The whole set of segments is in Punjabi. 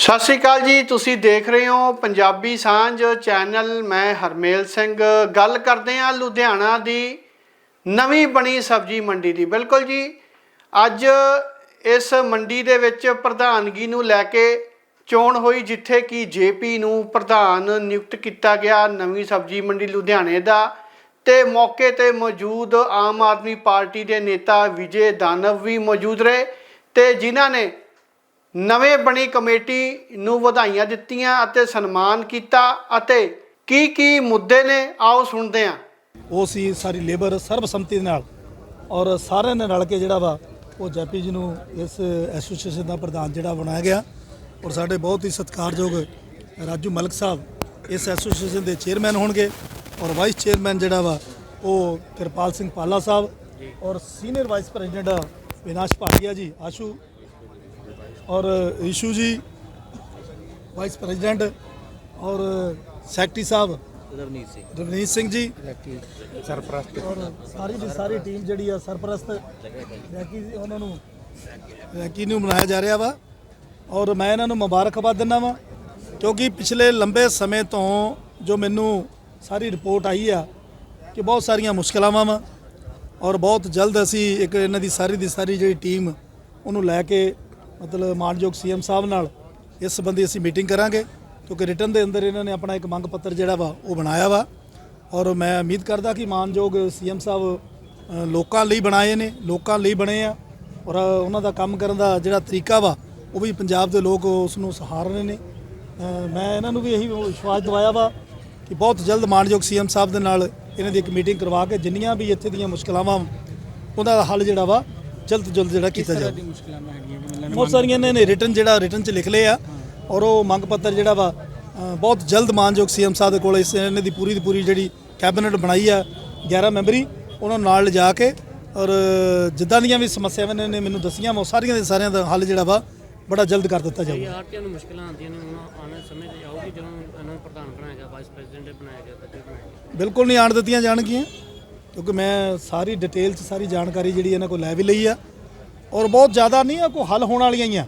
ਸਤਿ ਸ਼੍ਰੀ ਅਕਾਲ ਜੀ, ਤੁਸੀਂ ਦੇਖ ਰਹੇ ਹੋ ਪੰਜਾਬੀ ਸਾਂਝ ਚੈਨਲ। ਮੈਂ ਹਰਮੇਲ ਸਿੰਘ। ਗੱਲ ਕਰਦੇ ਹਾਂ ਲੁਧਿਆਣਾ ਦੀ ਨਵੀਂ ਬਣੀ ਸਬਜ਼ੀ ਮੰਡੀ ਦੀ। ਬਿਲਕੁਲ ਜੀ, ਅੱਜ ਇਸ ਮੰਡੀ ਦੇ ਵਿੱਚ ਪ੍ਰਧਾਨਗੀ ਨੂੰ ਲੈ ਕੇ ਚੋਣ ਹੋਈ, ਜਿੱਥੇ ਕਿ ਜੇਪੀ ਨੂੰ ਪ੍ਰਧਾਨ ਨਿਯੁਕਤ ਕੀਤਾ ਗਿਆ ਨਵੀਂ ਸਬਜ਼ੀ ਮੰਡੀ ਲੁਧਿਆਣੇ ਦਾ। ਤੇ ਮੌਕੇ ਤੇ ਮੌਜੂਦ ਆਮ ਆਦਮੀ ਪਾਰਟੀ ਦੇ ਨੇਤਾ ਵਿਜੇ ਦਾਨਵ ਵੀ ਮੌਜੂਦ ਰਹੇ। ਤੇ ਜਿਨ੍ਹਾਂ ਨੇ ਨਵੇਂ ਬਣੀ ਕਮੇਟੀ ਨੂੰ ਵਧਾਈਆਂ ਦਿੱਤੀਆਂ ਅਤੇ ਸਨਮਾਨ ਕੀਤਾ ਅਤੇ ਕੀ ਕੀ ਮੁੱਦੇ ਨੇ ਆਓ ਸੁਣਦੇ ਹਾਂ। ਉਹ ਸੀ ਸਾਰੀ ਲੇਬਰ ਸਰਬਸੰਮਤੀ ਦੇ ਨਾਲ ਔਰ ਸਾਰਿਆਂ ਨੇ ਰਲ ਕੇ ਜਿਹੜਾ ਵਾ ਉਹ ਜੈਪੀ ਜੀ ਨੂੰ ਇਸ ਐਸੋਸੀਏਸ਼ਨ ਦਾ ਪ੍ਰਧਾਨ ਜਿਹੜਾ ਬਣਾਇਆ ਗਿਆ ਔਰ ਸਾਡੇ ਬਹੁਤ ਹੀ ਸਤਿਕਾਰਯੋਗ ਰਾਜੂ ਮਲਕ ਸਾਹਿਬ ਇਸ ਐਸੋਸੀਏਸ਼ਨ ਦੇ ਚੇਅਰਮੈਨ ਹੋਣਗੇ ਔਰ ਵਾਈਸ ਚੇਅਰਮੈਨ ਜਿਹੜਾ ਵਾ ਉਹ ਕਿਰਪਾਲ ਸਿੰਘ ਪਾਲਾ ਸਾਹਿਬ ਔਰ ਸੀਨੀਅਰ ਵਾਈਸ ਪ੍ਰੈਜ਼ੀਡੈਂਟ ਵਿਨਾਸ਼ ਭਾਟੀਆ ਜੀ, ਆਸ਼ੂ ਔਰ ਈਸ਼ੂ ਜੀ ਵਾਈਸ ਪ੍ਰੈਜ਼ੀਡੈਂਟ ਔਰ ਸੈਕਟਰੀ ਸਾਹਿਬ ਰਵਨੀਤ ਸਿੰਘ। ਰਵਨੀਤ ਸਿੰਘ ਜੀ। ਸਰਪ੍ਰਸਤ। ਔਰ ਸਾਰੀ ਦੀ ਸਾਰੀ ਟੀਮ ਜਿਹੜੀ ਆ ਸਰਪ੍ਰਸਤ ਰੈਕੀ ਜੀ ਉਹਨਾਂ ਨੂੰ ਰੈਕੀ ਨੂੰ ਬਣਾਇਆ ਜਾ ਰਿਹਾ ਵਾ। ਔਰ ਮੈਂ ਇਹਨਾਂ ਨੂੰ ਮੁਬਾਰਕਬਾਦ ਦਿੰਦਾ ਵਾਂ ਕਿਉਂਕਿ ਪਿਛਲੇ ਲੰਬੇ ਸਮੇਂ ਤੋਂ ਜੋ ਮੈਨੂੰ ਸਾਰੀ ਰਿਪੋਰਟ ਆਈ ਆ ਕਿ ਬਹੁਤ ਸਾਰੀਆਂ ਮੁਸ਼ਕਲਾਂ ਵਾ। ਔਰ ਬਹੁਤ ਜਲਦ ਅਸੀਂ ਇੱਕ ਇਹਨਾਂ ਦੀ ਸਾਰੀ ਦੀ ਸਾਰੀ ਜਿਹੜੀ ਟੀਮ ਉਹਨੂੰ ਲੈ ਕੇ ਮਤਲਬ ਮਾਨਯੋਗ ਸੀਐਮ ਸਾਹਿਬ ਨਾਲ ਇਸ ਸੰਬੰਧੀ ਅਸੀਂ ਮੀਟਿੰਗ ਕਰਾਂਗੇ, ਕਿਉਂਕਿ ਰਿਟਰਨ ਦੇ ਅੰਦਰ ਇਹਨਾਂ ਨੇ ਆਪਣਾ ਇੱਕ ਮੰਗ ਪੱਤਰ ਜਿਹੜਾ ਵਾ, ਉਹ ਬਣਾਇਆ ਵਾ। ਔਰ ਮੈਂ ਉਮੀਦ ਕਰਦਾ ਕਿ ਮਾਨਯੋਗ ਸੀਐਮ ਸਾਹਿਬ ਲੋਕਾਂ ਲਈ ਬਣਾਏ ਨੇ, ਲੋਕਾਂ ਲਈ ਬਣੇ ਆ। ਔਰ ਉਹਨਾਂ ਦਾ ਕੰਮ ਕਰਨ ਦਾ ਜਿਹੜਾ ਤਰੀਕਾ ਵਾ, ਉਹ ਵੀ ਪੰਜਾਬ ਦੇ ਲੋਕ ਉਸ ਨੂੰ ਸਹਾਰ ਰਹੇ ਨੇ। ਮੈਂ ਇਹਨਾਂ ਨੂੰ ਵੀ ਇਹੀ ਵਿਸ਼ਵਾਸ ਦਿਵਾਇਆ ਵਾ ਕਿ ਬਹੁਤ ਜਲਦ ਮਾਨਯੋਗ ਸੀਐਮ ਸਾਹਿਬ ਦੇ ਨਾਲ ਇਹਨਾਂ ਦੀ ਇੱਕ ਮੀਟਿੰਗ ਕਰਵਾ ਕੇ ਜਿੰਨੀਆਂ ਵੀ ਇੱਥੇ ਦੀਆਂ ਮੁਸ਼ਕਲਾਂ ਵਾ ਉਹਦਾ ਹੱਲ ਜਿਹੜਾ ਵਾ ਜਲਦ ਤੋਂ ਜਲਦ ਜਿਹੜਾ ਕੀਤਾ ਜਾਵੇ। ਮੁਸ਼ਕਲਾਂ ਹੈਗੀਆਂ ਬਹੁਤ ਸਾਰੀਆਂ ਇਹਨਾਂ ਨੇ ਰਿਟਰਨ ਜਿਹੜਾ ਰਿਟਰਨ ਚ ਲਿਖ ਲਏ ਆ ਔਰ ਉਹ ਮੰਗ ਪੱਤਰ ਜਿਹੜਾ ਵਾ ਅ, ਬਹੁਤ ਜਲਦ ਮਾਨਯੋਗ ਸੀਐਮ ਸਾਹਿਬ ਦੇ ਕੋਲ। ਇਸ ਇਹਨਾਂ ਦੀ ਪੂਰੀ ਦੀ ਪੂਰੀ ਜਿਹੜੀ ਕੈਬਨਿਟ ਬਣਾਈ ਆ 11 ਮੈਂਬਰੀ ਉਹਨਾਂ ਨੂੰ ਨਾਲ ਲਿਜਾ ਕੇ ਔਰ ਜਿੱਦਾਂ ਦੀਆਂ ਵੀ ਸਮੱਸਿਆਵਾਂ ਨੇ ਨੇ ਮੈਨੂੰ ਦੱਸੀਆਂ ਵਾ ਉਹ ਸਾਰੀਆਂ ਦੇ ਸਾਰਿਆਂ ਦਾ ਹੱਲ ਜਿਹੜਾ ਵਾ ਬੜਾ ਜਲਦ ਕਰ ਦਿੱਤਾ ਜਾਊਗਾ। ਆਰਟੀਆਂ ਨੂੰ ਮੁਸ਼ਕਲਾਂ ਆਉਂਦੀਆਂ ਨੇ ਹੁਣ ਆਉਣ ਵਾਲੇ ਸਮੇਂ 'ਚ ਆਊਗੀ ਜਦੋਂ ਇਹਨਾਂ ਨੂੰ ਪ੍ਰਧਾਨ ਬਣਾਇਆ ਗਿਆ ਵਾਈਸ ਪ੍ਰੈਜ਼ੀਡੈਂਟ ਬਣਾਇਆ ਗਿਆ ਬੱਜਟ ਬਣਾਇਆ ਗਿਆ। ਬਿਲਕੁਲ ਨਹੀਂ ਆਣ ਦਿੱਤੀਆਂ ਜਾਣਗੀਆਂ। ਕਿਉਂਕਿ ਮੈਂ ਸਾਰੀ ਡਿਟੇਲ ਚ ਸਾਰੀ ਜਾਣਕਾਰੀ ਜਿਹੜੀ ਇਹਨਾਂ ਕੋਲ ਲੈ ਵੀ ਲਈ ਆ। ਔਰ ਬਹੁਤ ਜ਼ਿਆਦਾ ਨਹੀਂ ਆ ਕੋਈ ਹੱਲ ਹੋਣ ਵਾਲੀਆਂ ਹੀ ਆ।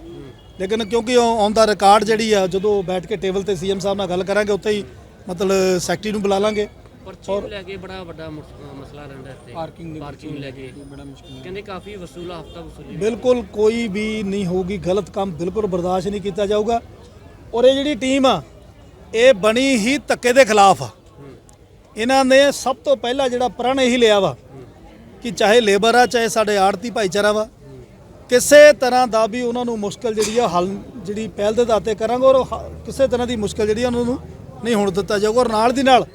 ਲੇਕਿਨ ਕਿਉਂਕਿ ਔਨ ਦਾ ਰਿਕਾਰਡ ਜਿਹੜੀ ਆ ਜਦੋਂ ਬੈਠ ਕੇ ਟੇਬਲ ਤੇ ਸੀਐਮ ਸਾਹਿਬ ਨਾਲ ਗੱਲ ਕਰਾਂਗੇ ਉੱਥੇ ਹੀ ਮਤਲਬ ਸੈਕਟਰੀ ਨੂੰ ਬੁਲਾ ਲਾਂਗੇ। ਪਰਚੀ ਨੂੰ ਲੈ ਕੇ ਬੜਾ ਵੱਡਾ ਮਸਲਾ ਰਹਿੰਦਾ ਇੱਥੇ। ਪਾਰਕਿੰਗ ਲੈ ਕੇ। ਬੜਾ ਮੁਸ਼ਕਿਲ ਕਹਿੰਦੇ ਕਾਫੀ ਵਸੂਲਾ ਹਫਤਾ ਵਸੂਲੀ ਬਿਲਕੁਲ ਕੋਈ ਵੀ ਨਹੀਂ ਹੋਊਗੀ ਗਲਤ ਕੰਮ ਬਿਲਕੁਲ ਬਰਦਾਸ਼ਤ ਨਹੀਂ ਕੀਤਾ ਜਾਊਗਾ। ਔਰ ਇਹ ਜਿਹੜੀ ਟੀਮ ਆ ਇਹ ਬਣੀ ਹੀ ਧੱਕੇ ਦੇ ਖਿਲਾਫ ਆ। ਇਹਨਾਂ ਨੇ ਸਭ ਤੋਂ ਪਹਿਲਾਂ ਜਿਹੜਾ ਪ੍ਰਣ ਇਹੀ ਲਿਆ ਵਾ ਕਿ ਚਾਹੇ ਲੇਬਰ ਆ, ਚਾਹੇ ਸਾਡੇ ਆੜਤੀ ਭਾਈਚਾਰਾ ਵਾ, ਕਿਸੇ ਤਰ੍ਹਾਂ ਦਾ ਵੀ ਉਹਨਾਂ ਨੂੰ ਮੁਸ਼ਕਲ ਜਿਹੜੀ ਆ, ਹੱਲ ਜਿਹੜੀ ਪਹਿਲ ਦੇ ਦਾਤੇ ਕਰਾਂਗੇ ਔਰ ਹ- ਕਿਸੇ ਤਰ੍ਹਾਂ ਦੀ ਮੁਸ਼ਕਲ ਜਿਹੜੀ ਆ ਉਹਨਾਂ ਨੂੰ ਨਹੀਂ ਹੋਣ ਦਿੱਤਾ ਜਾਊਗਾ ਔਰ ਨਾਲ ਦੀ ਨਾਲ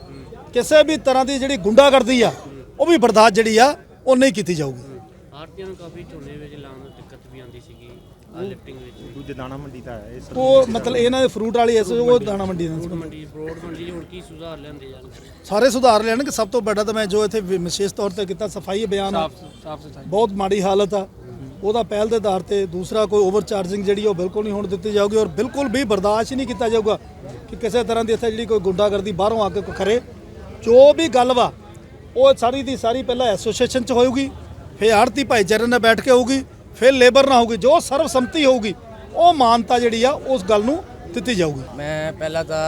ਕਿਸੇ ਵੀ ਤਰ੍ਹਾਂ ਦੀ ਜਿਹੜੀ ਗੁੰਡਾਗਰਦੀ ਆ, ਉਹ ਵੀ ਬਰਦਾਸ਼ਤ ਜਿਹੜੀ ਆ, ਉਹ ਨਹੀਂ ਕੀਤੀ ਜਾਊਗੀ। ਆਰਟੀਆਂ ਨੂੰ ਕਾਫੀ ਝੋਨੇ ਵਿੱਚ ਲਾਉਣ ਦੀ ਦਿੱਕਤ ਵੀ ਆਉਂਦੀ ਸੀਗੀ। ਆ ਲਿਫਟਿੰਗ ਵਿੱਚ ਦੂਜੇ ਦਾਣਾ ਮੰਡੀ ਤਾਂ ਹੈ ਇਸ ਉਹ ਮਤਲਬ ਇਹਨਾਂ ਦੇ ਫਰੂਟ ਵਾਲੀ ਐਸ ਉਹ ਦਾਣਾ ਮੰਡੀ ਦੇ ਫੂਡ ਮੰਡੀ ਬਰੋਡ ਮੰਡੀ ਹੁਣ ਕੀ ਸੁਧਾਰ ਲਿਆਂਦੇ ਜਾਣ ਸਾਰੇ ਸੁਧਾਰ ਲੈਣਗੇ ਸਭ ਤੋਂ ਵੱਡਾ ਤਾਂ ਮੈਂ ਜੋ ਇੱਥੇ ਵਿ- ਵਿਸ਼ੇਸ਼ ਤੌਰ ਤੇ ਕੀਤਾ ਸਫ਼ਾਈ ਅਭਿਆਨ ਆ, ਸਾਫ਼ ਸਫ਼ਾਈ। ਬਹੁਤ ਮਾੜੀ ਹਾਲਤ ਆ। ਉਹਦਾ ਪਹਿਲ ਦੇ ਆਧਾਰ ਤੇ ਦੂਸਰਾ ਕੋਈ ਓਵਰ ਚਾਰਜਿੰਗ ਜਿਹੜੀ ਆ ਉਹ ਬਿਲਕੁਲ ਨਹੀਂ ਹੋਣ ਦਿੱਤੀ ਜਾਊਗੀ ਔਰ ਬਿਲਕੁਲ ਵੀ ਬਰਦਾਸ਼ਤ ਹੀ ਨਹੀਂ ਕੀਤਾ ਜਾਊਗਾ ਕਿ ਕਿਸੇ ਤਰ੍ਹਾਂ ਦੀ ਇੱਥੇ ਜਿਹੜੀ ਕੋਈ ਗੁੰਡਾਗਰਦੀ ਬਾਹਰੋਂ ਆ ਕੇ ਕੋਈ ਕਰੇ ਜੋ ਵੀ ਗੱਲ ਵਾ ਉਹ ਸਾਰੀ ਦੀ ਸਾਰੀ ਪਹਿਲਾਂ ਐਸੋਸੀਏਸ਼ਨ ਚ ਹੋਊਗੀ ਫਿਰ ਆੜਤੀ ਭਾਈਚਾਰੇ ਨਾਲ ਬੈਠ ਕੇ ਹੋਊਗੀ। ਫਿਰ ਲੇਬਰ ਨਾ ਹੋਊਗੀ, ਜੋ ਸਰਬਸੰਮਤੀ ਹੋਊਗੀ, ਉਹ ਮਾਨਤਾ ਜਿਹੜੀ ਆ, ਉਸ ਗੱਲ ਨੂੰ ਦਿੱਤੀ ਜਾਊਗੀ। ਮੈਂ ਪਹਿਲਾਂ ਤਾਂ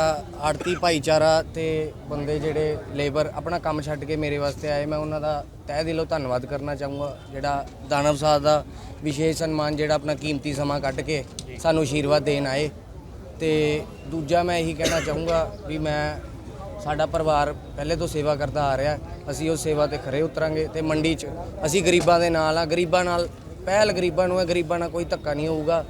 ਆੜਤੀ ਭਾਈਚਾਰਾ ਤੇ ਬੰਦੇ ਜਿਹੜੇ ਲੇਬਰ, ਆਪਣਾ ਕੰਮ ਛੱਡ ਕੇ ਮੇਰੇ ਵਾਸਤੇ ਆਏ, ਮੈਂ ਉਹਨਾਂ ਦਾ ਤਹਿ ਦਿਲੋਂ ਧੰਨਵਾਦ ਕਰਨਾ ਚਾਹੂੰਗਾ। ਜਿਹੜਾ ਦਾਨਵ ਸਾਹਿਬ ਦਾ ਵਿਸ਼ੇਸ਼ ਸਨਮਾਨ, ਜਿਹੜਾ ਆਪਣਾ ਕੀਮਤੀ ਸਮਾਂ ਕੱਢ ਕੇ ਸਾਨੂੰ ਆਸ਼ੀਰਵਾਦ ਦੇਣ ਆਏ। ਤੇ ਦੂਜਾ ਮੈਂ ਇਹੀ ਕਹਿਣਾ ਚਾਹੂੰਗਾ ਵੀ ਮੈਂ ਸਾਡਾ ਪਰਿਵਾਰ ਪਹਿਲੇ ਤੋਂ ਸੇਵਾ ਕਰਦਾ ਆ ਰਿਹਾ। ਅਸੀਂ ਉਸ ਸੇਵਾ ਤੇ ਖਰੇ ਉਤਰਾਂਗੇ ਤੇ ਮੰਡੀ 'ਚ ਅਸੀਂ ਗਰੀਬਾਂ ਦੇ ਨਾਲ ਆ, ਗਰੀਬਾਂ ਨਾਲ ਪਹਿਲ ਗਰੀਬਾਂ ਨੂੰ ਹੈ ਗਰੀਬਾਂ ਨਾਲ ਕੋਈ ਧੱਕਾ ਨਹੀਂ ਹੋਊਗਾ।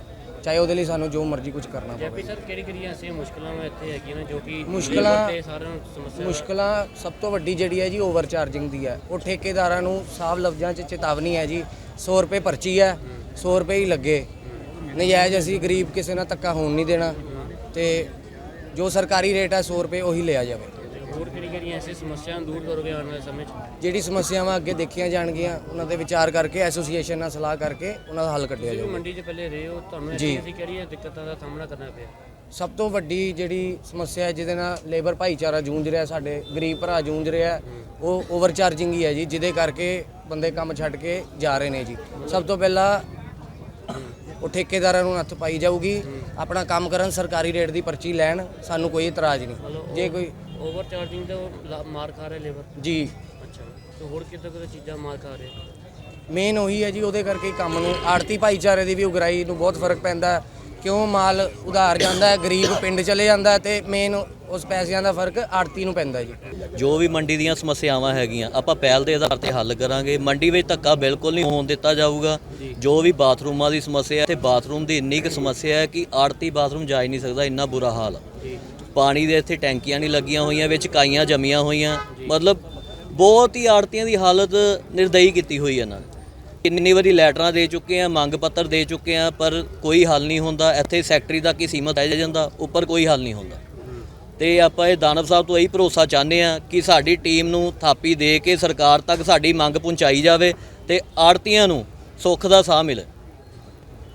ਚਾਹੇ ਉਹਦੇ ਲਈ ਸਾਨੂੰ ਜੋ ਮਰਜ਼ੀ ਕੁਝ ਕਰਨਾ ਪਵੇ। ਜੈਪੀ ਸਰ ਕਿਹੜੀ ਕਿਹੜੀ ਐਸੀਆਂ ਮੁਸ਼ਕਲਾਂ ਵਾ ਇੱਥੇ ਹੈਗੀਆਂ ਨੇ ਜੋ ਕਿ ਮੁਸ਼ਕਲਾਂ- labor ਤੇ ਸਾਰਿਆਂ ਨੂੰ ਸਮੱਸਿਆ ਮੁਸ਼ਕਲਾਂ ਸਭ ਤੋਂ ਵੱਡੀ ਜਿਹੜੀ ਹੈ ਜੀ ਓਵਰ ਚਾਰਜਿੰਗ ਦੀ ਹੈ। ਉਹ ਠੇਕੇਦਾਰਾਂ ਨੂੰ ਸਾਫ਼ ਲਫ਼ਜ਼ਾਂ 'ਚ ਚੇਤਾਵਨੀ ਹੈ ਜੀ 100 ਰੁਪਏ ਪਰਚੀ ਹੈ 100 ਰੁਪਏ ਹੀ ਲੱਗੇ। ਨਜਾਇਜ਼ ਅਸੀਂ ਗਰੀਬ ਕਿਸੇ ਨਾਲ ਧੱਕਾ ਹੋਣ ਨਹੀਂ ਦੇਣਾ ਤੇ ਜੋ ਸਰਕਾਰੀ ਰੇਟ ਹੈ 100 ਰੁਪਏ ਉਹੀ ਲਿਆ ਜਾਵੇ। ਹੋਰ ਕਿਹੜੀ ਕਿਹੜੀਆਂ ਐਸੀ ਸਮੱਸਿਆਵਾਂ ਦੂਰ ਕਰੋਗੇ ਆਉਣ ਵਾਲੇ ਸਮੇਂ 'ਚ। ਜਿਹੜੀ ਸਮੱਸਿਆਵਾਂ ਅੱਗੇ ਦੇਖੀਆਂ ਜਾਣਗੀਆਂ ਉਹਨਾਂ ਤੇ ਵਿਚਾਰ ਕਰਕੇ ਐਸੋਸੀਏਸ਼ਨ ਨਾਲ ਸਲਾਹ ਕਰਕੇ ਉਹਨਾਂ ਦਾ ਹੱਲ ਕੱਢਿਆ ਤੁਸੀਂ ਜਾਵੇ ਮੰਡੀ 'ਚ ਪਹਿਲੇ ਰਹੇ ਹੋ ਤੁਹਾਨੂੰ ਜੀ। ਐਸੀ ਕਿਹੜੀਆਂ ਦਿੱਕਤਾਂ ਦਾ ਸਾਹਮਣਾ ਕਰਨਾ ਪਿਆ? ਸਭ ਤੋਂ ਵੱਡੀ ਜਿਹੜੀ ਸਮੱਸਿਆ ਹੈ ਜਿਹਦੇ ਨਾਲ ਲੇਬਰ ਭਾਈਚਾਰਾ ਜੂਝ ਰਿਹਾ ਸਾਡੇ ਗਰੀਬ ਭਰਾ ਜੂਝ ਰਿਹਾ ਉਹ ਓਵਰ ਚਾਰਜਿੰਗ ਹੀ ਹੈ ਜੀ ਜਿਹਦੇ ਕਰਕੇ ਬੰਦੇ ਕੰਮ ਛੱਡ ਕੇ ਜਾ ਰਹੇ ਨੇ ਜੀ। ਸਭ ਤੋਂ ਪਹਿਲਾਂ ਉਹ ਠੇਕੇਦਾਰਾਂ ਨੂੰ ਨੱਥ ਪਾਈ ਜਾਊਗੀ ਆਪਣਾ ਕੰਮ ਕਰਨ ਸਰਕਾਰੀ ਰੇਟ ਦੀ ਪਰਚੀ ਲੈਣ ਸਾਨੂੰ ਕੋਈ ਇਤਰਾਜ਼ ਨਹੀਂ। ਜੇ ਕੋਈ ਓਵਰ ਚਾਰਜਿੰਗ ਤੇ ਮਾਰ ਖਾ ਰਹੇ ਲੇਬਰ ਜੀ। ਅੱਛਾ। ਤੇ ਹੋਰ ਕਿੱਦਾਂ ਕਿੱਦਾਂ ਚੀਜ਼ਾਂ ਮਾਰ ਖਾ ਰਹੇ? ਮੇਨ ਉਹੀ ਹੈ ਜੀ ਉਹਦੇ ਕਰਕੇ ਹੀ ਕੰਮ ਨੂੰ ਆੜਤੀ ਭਾਈਚਾਰੇ ਦੀ ਵੀ ਉਗਰਾਈ ਨੂੰ ਬਹੁਤ ਫ਼ਰਕ ਪੈਂਦਾ। ਕਿਉਂ ਮਾਲ ਉਧਾਰ ਜਾਂਦਾ ਹੈ ਗਰੀਬ ਪਿੰਡ ਚਲੇ ਜਾਂਦਾ ਹੈ ਤੇ ਮੇਨ ਉਸ ਪੈਸਿਆਂ ਦਾ ਫ਼ਰਕ ਆੜਤੀ ਨੂੰ ਪੈਂਦਾ ਜੀ। ਜੋ ਵੀ ਮੰਡੀ ਦੀਆਂ ਸਮੱਸਿਆਵਾਂ ਹੈਗੀਆਂ ਆਪਾਂ ਪਹਿਲ ਦੇ ਆਧਾਰ ਤੇ ਹੱਲ ਕਰਾਂਗੇ। ਮੰਡੀ ਵਿੱਚ ਧੱਕਾ ਬਿਲਕੁਲ ਨਹੀਂ ਹੋਣ ਦਿੱਤਾ ਜਾਊਗਾ। ਜੋ। ਵੀ ਬਾਥਰੂਮਾਂ ਦੀ ਸਮੱਸਿਆ ਹੈ ਤੇ ਬਾਥਰੂਮ ਦੀ ਇੰਨੀ ਕੁ ਸਮੱਸਿਆ ਹੈ ਕਿ ਆੜਤੀ ਬਾਥਰੂਮ ਜਾ ਹੀ ਨਹੀਂ ਸਕਦਾ ਇੰਨਾ ਬੁਰਾ ਹਾਲ ਹੈ ਪਾਣੀ ਦੇ ਇੱਥੇ ਟੈਂਕੀਆਂ ਨਹੀਂ ਲੱਗੀਆਂ ਹੋਈਆਂ, ਵਿੱਚ ਕਾਈਆਂ ਜੰਮੀਆਂ ਹੋਈਆਂ। ਮਤਲਬ ਬਹੁਤ ਹੀ ਆੜਤੀਆਂ ਦੀ ਹਾਲਤ ਨਿਰਦਈ ਕੀਤੀ ਹੋਈ ਇਹਨਾਂ ਨੇ। ਕਿੰਨੀ ਵਾਰੀ ਲੈਟਰਾਂ ਦੇ ਚੁੱਕੇ ਆ, ਮੰਗ ਪੱਤਰ ਦੇ ਚੁੱਕੇ ਆ, ਪਰ ਕੋਈ ਹੱਲ ਨਹੀਂ ਹੁੰਦਾ। ਇੱਥੇ ਸੈਕਟਰੀ ਤੱਕ ਹੀ ਸੀਮਤ ਰਹਿ ਜਾਂਦਾ, ਉੱਪਰ ਕੋਈ ਹੱਲ ਨਹੀਂ ਹੁੰਦਾ। ਤੇ ਆਪਾਂ ਇਹ ਦਾਨਵ ਸਾਹਿਬ ਤੋਂ ਇਹੀ ਭਰੋਸਾ ਚਾਹੁੰਦੇ ਆ ਕਿ ਸਾਡੀ ਟੀਮ ਨੂੰ ਥਾਪੀ ਦੇ ਕੇ ਸਰਕਾਰ ਤੱਕ ਸਾਡੀ ਮੰਗ ਪਹੁੰਚਾਈ ਜਾਵੇ ਤੇ ਆੜਤੀਆਂ ਨੂੰ ਸੁੱਖ ਦਾ ਸਾਹ ਮਿਲੇ।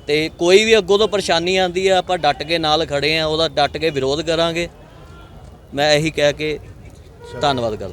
ਤੇ ਕੋਈ ਵੀ ਅੱਗੋਂ ਤੋਂ ਪਰੇਸ਼ਾਨੀ ਆਂਦੀ ਆ, ਆਪਾਂ ਡਟ ਕੇ ਨਾਲ ਖੜੇ ਆ, ਉਹਦਾ ਡਟ ਕੇ ਵਿਰੋਧ ਕਰਾਂਗੇ। ਮੈਂ ਇਹੀ ਕਹਿ ਕੇ ਧੰਨਵਾਦ ਕਰਦਾ